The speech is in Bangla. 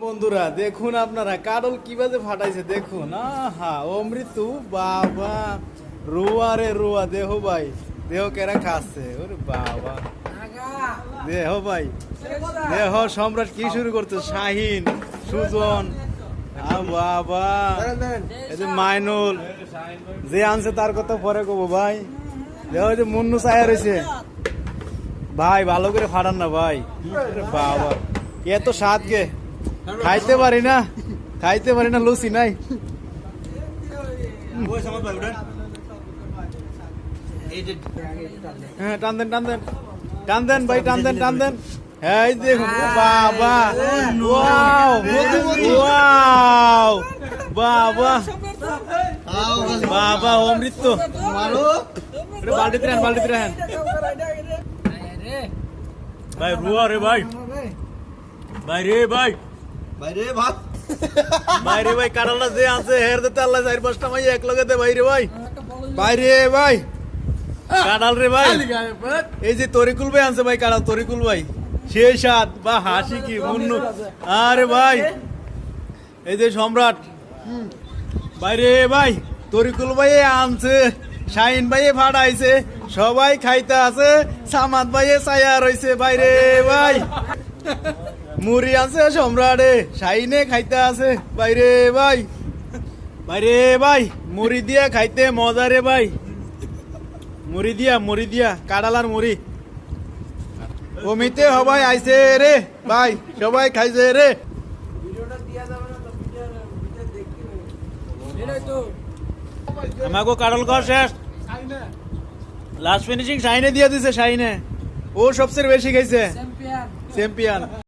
বন্ধুরা, দেখুন আপনারা, কাডল কীভাবে ফাটাইছে দেখুন। আহা অমৃতু বাবা। রুয়া রে রুয়া, দেহ ভাই, দেহ কেরা খাচ্ছে? ওরে বাবা। দেহ ভাই, দেহ সম্রাট কি শুরু করছে? শাহিন, সুজন বাবা। এই যে মাইনুল, যে আনছে তার কথা পরে কব ভাই। দেহ যে মুন্নু চায়া রয়েছে। ভাই, ভালো করে ফাটান না ভাই। বাবা, এত স্বাদ গে খাইতে পারি না খাইতে পারি না লুচি নাই। হ্যাঁ টান দেন টান দেন। টান দেন ভাই টান দেন টান দেন। হ্যাঁ এই দেখুন বাবা। Wow wow. বাবা। অমৃত রাখেন রাখেন। ভাই রুয়া রে ভাই। ভাই রে ভাই। বাইরে ভাত। বাইরে ভাই কাটালটা যে আছে হের দিতে আল্লাহ চার পাঁচটা মাই এক লগে দে বাইরে ভাই। বাইরে ভাই। কাটাল রে ভাই। এই যে তরিকুল ভাই আনছে ভাই কাটাল তরিকুল ভাই। সে সাত বা হাসি কি মুন্নু আরে ভাই। এই যে সম্রাট। বাইরে ভাই তরিকুল ভাই আনছে শাহিন ভাই ফাড়াইছে সবাই খাইতে আছে সামাদ ভাই ছায়া রইছে বাইরে ভাই। মুড়ি আছে সম্রাটে শাহিনে খাইতে আছে। বাইরে ভাই বাইরে ভাই মুড়ি দিয়া খাইতে মজা রে ভাই। মুড়ি দিয়া মুড়ি দিয়া কাডালার মুড়ি। কমিতে সবাই আইছে রে ভাই সবাই খাইছে রে। আমাকে কাডল ঘর শেষ। লাস্ট ফিনিশিং শাইনে দিয়ে দিছে শাইনে। ও সবচেয়ে বেশি খাইছে। চ্যাম্পিয়ন